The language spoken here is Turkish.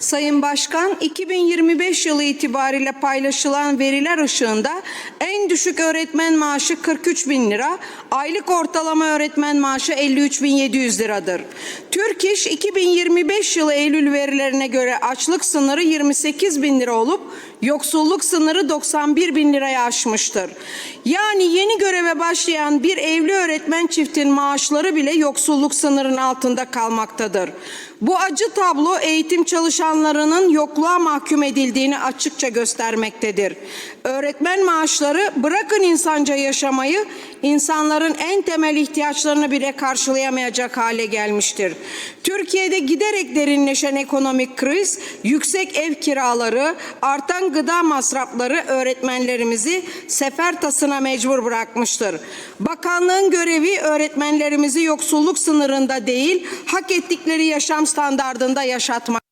Sayın Başkan, 2025 yılı itibariyle paylaşılan veriler ışığında en düşük öğretmen maaşı 43 bin lira, aylık ortalama öğretmen maaşı 53 bin 700 liradır. Türk İş 2025 yılı Eylül verilerine göre açlık sınırı 28 bin lira olup yoksulluk sınırı 91 bin liraya aşmıştır. Yani yeni göreve başlayan bir evli öğretmen çiftin maaşları bile yoksulluk sınırının altında kalmaktadır. Bu acı tablo eğitim çalışanlarının yokluğa mahkum edildiğini açıkça göstermektedir. Öğretmen maaşları bırakın insanca yaşamayı, insanların en temel ihtiyaçlarını bile karşılayamayacak hale gelmiştir. Türkiye'de giderek derinleşen ekonomik kriz, yüksek ev kiraları, artan gıda masrafları öğretmenlerimizi sefer tasına mecbur bırakmıştır. Bakanlığın görevi öğretmenlerimizi yoksulluk sınırında değil, hak ettikleri yaşam standardında yaşatmak.